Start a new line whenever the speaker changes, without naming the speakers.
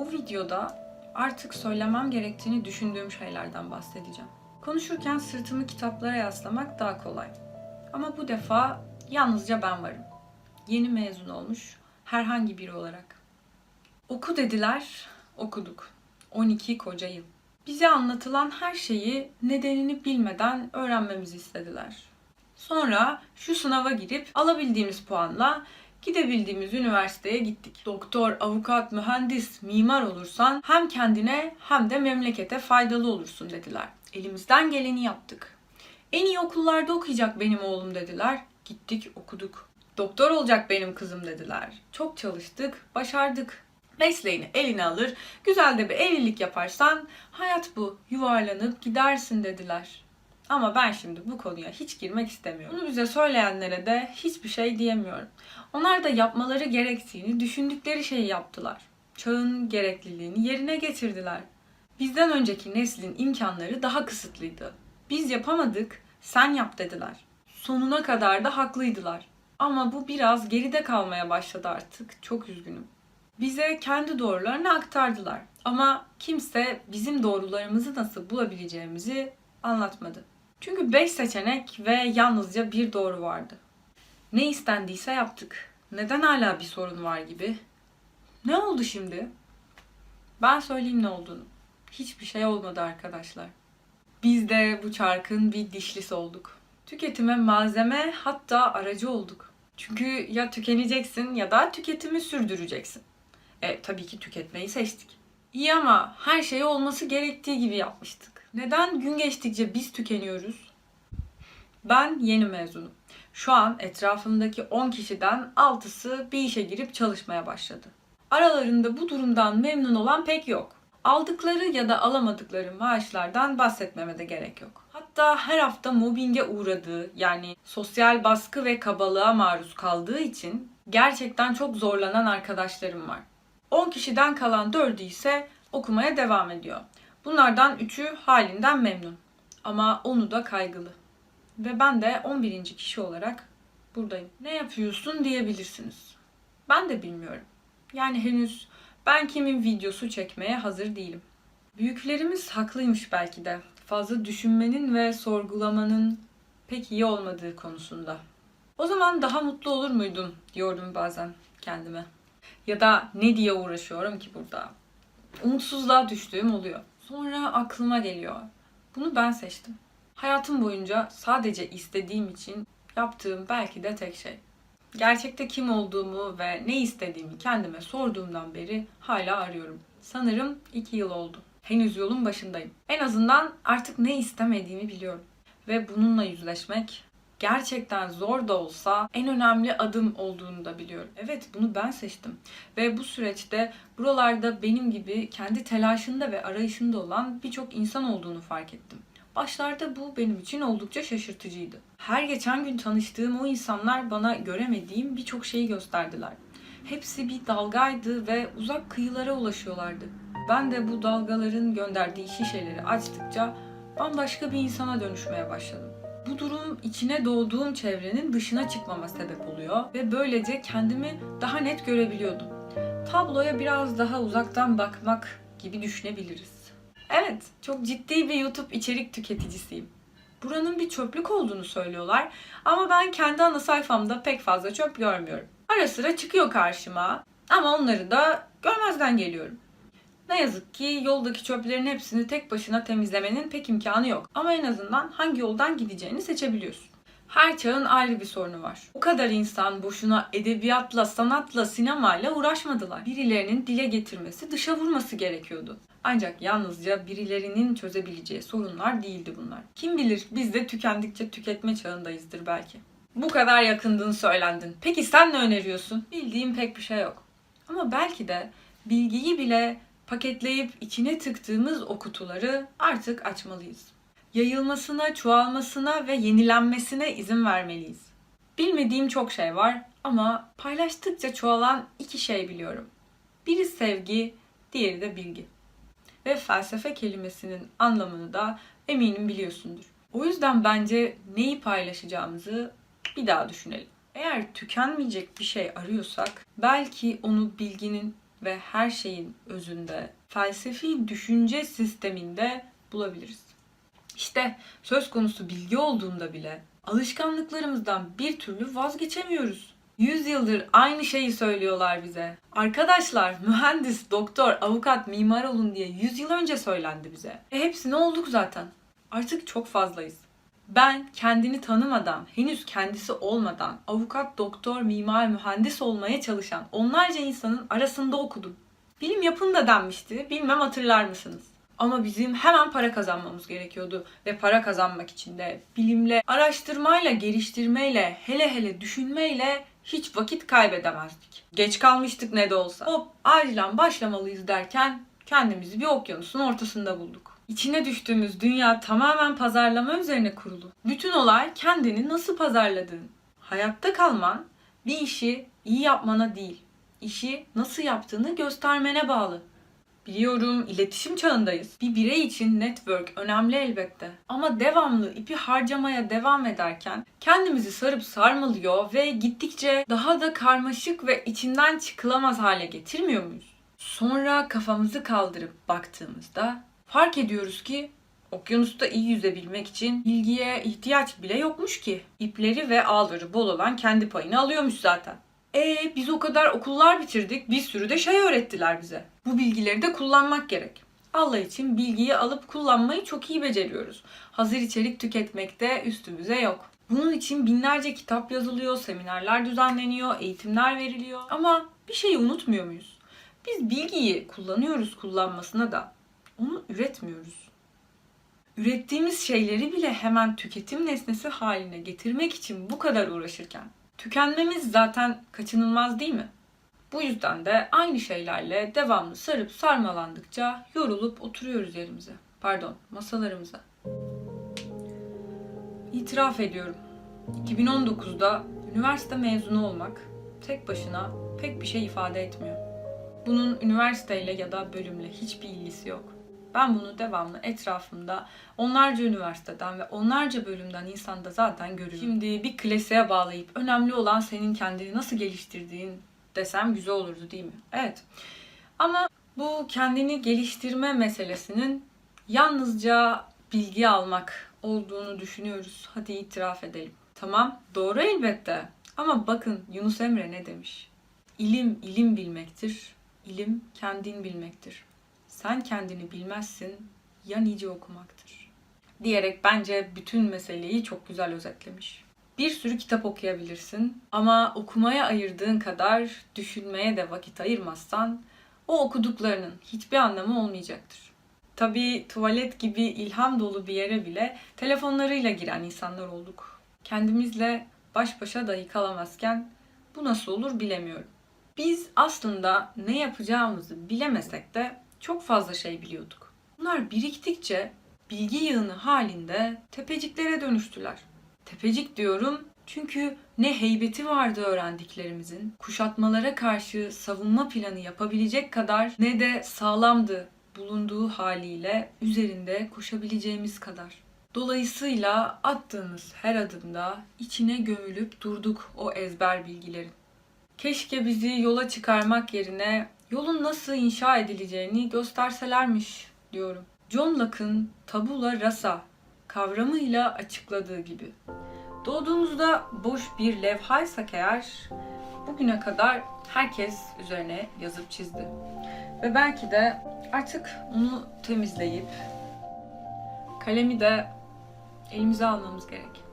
Bu videoda artık söylemem gerektiğini düşündüğüm şeylerden bahsedeceğim. Konuşurken sırtımı kitaplara yaslamak daha kolay. Ama bu defa yalnızca ben varım. Yeni mezun olmuş herhangi biri olarak. Oku dediler, okuduk. 12 koca yıl. Bize anlatılan her şeyi nedenini bilmeden öğrenmemizi istediler. Sonra şu sınava girip alabildiğimiz puanla gidebildiğimiz üniversiteye gittik. Doktor, avukat, mühendis, mimar olursan hem kendine hem de memlekete faydalı olursun dediler. Elimizden geleni yaptık. En iyi okullarda okuyacak benim oğlum dediler. Gittik okuduk. Doktor olacak benim kızım dediler. Çok çalıştık, başardık. Mesleğini eline alır, güzel de bir evlilik yaparsan hayat bu, yuvarlanıp gidersin dediler. Ama ben şimdi bu konuya hiç girmek istemiyorum. Bunu bize söyleyenlere de hiçbir şey diyemiyorum. Onlar da yapmaları gerektiğini düşündükleri şeyi yaptılar. Çağın gerekliliğini yerine getirdiler. Bizden önceki neslin imkanları daha kısıtlıydı. Biz yapamadık, sen yap dediler. Sonuna kadar da haklıydılar. Ama bu biraz geride kalmaya başladı artık. Çok üzgünüm. Bize kendi doğrularını aktardılar. Ama kimse bizim doğrularımızı nasıl bulabileceğimizi anlatmadı. Çünkü 5 seçenek ve yalnızca bir doğru vardı. Ne istendiyse yaptık. Neden hala bir sorun var gibi? Ne oldu şimdi? Ben söyleyeyim ne olduğunu. Hiçbir şey olmadı arkadaşlar. Biz de bu çarkın bir dişlisi olduk. Tüketime malzeme hatta aracı olduk. Çünkü ya tükeneceksin ya da tüketimi sürdüreceksin. E tabii ki tüketmeyi seçtik. İyi ama her şey olması gerektiği gibi yapmıştık. Neden gün geçtikçe biz tükeniyoruz? Ben yeni mezunum. Şu an etrafımdaki 10 kişiden 6'sı bir işe girip çalışmaya başladı. Aralarında bu durumdan memnun olan pek yok. Aldıkları ya da alamadıkları maaşlardan bahsetmeme de gerek yok. Hatta her hafta mobbinge uğradığı yani sosyal baskı ve kabalığa maruz kaldığı için gerçekten çok zorlanan arkadaşlarım var. 10 kişiden kalan 4'ü ise okumaya devam ediyor. Bunlardan 3'ü halinden memnun. Ama onu da kaygılı. Ve ben de 11. kişi olarak buradayım. Ne yapıyorsun diyebilirsiniz. Ben de bilmiyorum. Yani henüz ben kimin videosu çekmeye hazır değilim. Büyüklerimiz haklıymış belki de. Fazla düşünmenin ve sorgulamanın pek iyi olmadığı konusunda. O zaman daha mutlu olur muydum diyordum bazen kendime. Ya da ne diye uğraşıyorum ki burada? Umutsuzluğa düştüğüm oluyor. Sonra aklıma geliyor. Bunu ben seçtim. Hayatım boyunca sadece istediğim için yaptığım belki de tek şey. Gerçekte kim olduğumu ve ne istediğimi kendime sorduğumdan beri hala arıyorum. Sanırım iki yıl oldu. Henüz yolun başındayım. En azından artık ne istemediğimi biliyorum. Ve bununla yüzleşmek gerçekten zor da olsa en önemli adım olduğunu da biliyorum. Evet bunu ben seçtim. Ve bu süreçte buralarda benim gibi kendi telaşında ve arayışında olan birçok insan olduğunu fark ettim. Başlarda bu benim için oldukça şaşırtıcıydı. Her geçen gün tanıştığım o insanlar bana göremediğim birçok şeyi gösterdiler. Hepsi bir dalgaydı ve uzak kıyılara ulaşıyorlardı. Ben de bu dalgaların gönderdiği şişeleri açtıkça bambaşka bir insana dönüşmeye başladım. Bu durum içine doğduğum çevrenin dışına çıkmama sebep oluyor ve böylece kendimi daha net görebiliyordum. Tabloya biraz daha uzaktan bakmak gibi düşünebiliriz. Evet, çok ciddi bir YouTube içerik tüketicisiyim. Buranın bir çöplük olduğunu söylüyorlar ama ben kendi ana sayfamda pek fazla çöp görmüyorum. Ara sıra çıkıyor karşıma ama onları da görmezden geliyorum. Ne yazık ki yoldaki çöplerin hepsini tek başına temizlemenin pek imkanı yok. Ama en azından hangi yoldan gideceğini seçebiliyorsun. Her çağın ayrı bir sorunu var. O kadar insan boşuna edebiyatla, sanatla, sinemayla uğraşmadılar. Birilerinin dile getirmesi, dışa vurması gerekiyordu. Ancak yalnızca birilerinin çözebileceği sorunlar değildi bunlar. Kim bilir biz de tükendikçe tüketme çağındayızdır belki. Bu kadar yakındın söylendin. Peki sen ne öneriyorsun? Bildiğim pek bir şey yok. Ama belki de bilgiyi bile paketleyip içine tıktığımız o kutuları artık açmalıyız. Yayılmasına, çoğalmasına ve yenilenmesine izin vermeliyiz. Bilmediğim çok şey var ama paylaştıkça çoğalan iki şey biliyorum. Biri sevgi, diğeri de bilgi. Ve felsefe kelimesinin anlamını da eminim biliyorsundur. O yüzden bence neyi paylaşacağımızı bir daha düşünelim. Eğer tükenmeyecek bir şey arıyorsak belki onu bilginin ve her şeyin özünde, felsefi düşünce sisteminde bulabiliriz. İşte söz konusu bilgi olduğunda bile alışkanlıklarımızdan bir türlü vazgeçemiyoruz. Yüz yıldır aynı şeyi söylüyorlar bize. Arkadaşlar mühendis, doktor, avukat, mimar olun diye yüz yıl önce söylendi bize. E hepsini olduk zaten. Artık çok fazlayız. Ben kendini tanımadan, henüz kendisi olmadan avukat, doktor, mimar, mühendis olmaya çalışan onlarca insanın arasında okudum. Bilim yapın da denmişti. Bilmem hatırlar mısınız? Ama bizim hemen para kazanmamız gerekiyordu ve para kazanmak için de bilimle, araştırmayla, geliştirmeyle, hele hele düşünmeyle hiç vakit kaybedemezdik. Geç kalmıştık ne de olsa. Hop acilen başlamalıyız derken kendimizi bir okyanusun ortasında bulduk. İçine düştüğümüz dünya tamamen pazarlama üzerine kurulu. Bütün olay kendini nasıl pazarladığın. Hayatta kalman bir işi iyi yapmana değil, işi nasıl yaptığını göstermene bağlı. Biliyorum iletişim çağındayız. Bir birey için network önemli elbette. Ama devamlı ipi harcamaya devam ederken kendimizi sarıp sarmalıyor ve gittikçe daha da karmaşık ve içinden çıkılamaz hale getirmiyor muyuz? Sonra kafamızı kaldırıp baktığımızda fark ediyoruz ki okyanusta iyi yüzebilmek için bilgiye ihtiyaç bile yokmuş ki. İpleri ve ağları bol olan kendi payını alıyormuş zaten. E biz o kadar okullar bitirdik, bir sürü de şey öğrettiler bize. Bu bilgileri de kullanmak gerek. Allah için bilgiyi alıp kullanmayı çok iyi beceriyoruz. Hazır içerik tüketmekte üstümüze yok. Bunun için binlerce kitap yazılıyor, seminerler düzenleniyor, eğitimler veriliyor. Ama bir şeyi unutmuyor muyuz? Biz bilgiyi kullanıyoruz kullanmasına da onu üretmiyoruz. Ürettiğimiz şeyleri bile hemen tüketim nesnesi haline getirmek için bu kadar uğraşırken tükenmemiz zaten kaçınılmaz değil mi? Bu yüzden de aynı şeylerle devamlı sarıp sarmalandıkça yorulup oturuyoruz yerimize. Pardon, masalarımıza. İtiraf ediyorum. 2019'da üniversite mezunu olmak tek başına pek bir şey ifade etmiyor. Bunun üniversiteyle ya da bölümle hiçbir ilgisi yok. Ben bunu devamlı etrafımda onlarca üniversiteden ve onlarca bölümden insanda zaten görüyorum. Şimdi bir klasiğe bağlayıp önemli olan senin kendini nasıl geliştirdiğin desem güzel olurdu değil mi? Evet. Ama bu kendini geliştirme meselesinin yalnızca bilgi almak olduğunu düşünüyoruz. Hadi itiraf edelim. Tamam, doğru elbette. Ama bakın Yunus Emre ne demiş? İlim ilim bilmektir. İlim kendin bilmektir. Sen kendini bilmezsin ya nice okumaktır. Diyerek bence bütün meseleyi çok güzel özetlemiş. Bir sürü kitap okuyabilirsin ama okumaya ayırdığın kadar düşünmeye de vakit ayırmazsan o okuduklarının hiçbir anlamı olmayacaktır. Tabii tuvalet gibi ilham dolu bir yere bile telefonlarıyla giren insanlar olduk. Kendimizle baş başa dahi kalamazken bu nasıl olur bilemiyorum. Biz aslında ne yapacağımızı bilemesek de çok fazla şey biliyorduk. Bunlar biriktikçe bilgi yığını halinde tepeciklere dönüştüler. Tepecik diyorum çünkü ne heybeti vardı öğrendiklerimizin, kuşatmalara karşı savunma planı yapabilecek kadar ne de sağlamdı bulunduğu haliyle üzerinde koşabileceğimiz kadar. Dolayısıyla attığımız her adımda içine gömülüp durduk o ezber bilgilerin. Keşke bizi yola çıkarmak yerine yolun nasıl inşa edileceğini gösterselermiş diyorum. John Locke'ın tabula rasa kavramıyla açıkladığı gibi. Doğduğumuzda boş bir levhaysak eğer bugüne kadar herkes üzerine yazıp çizdi. Ve belki de artık onu temizleyip kalemi de elimize almamız gerek.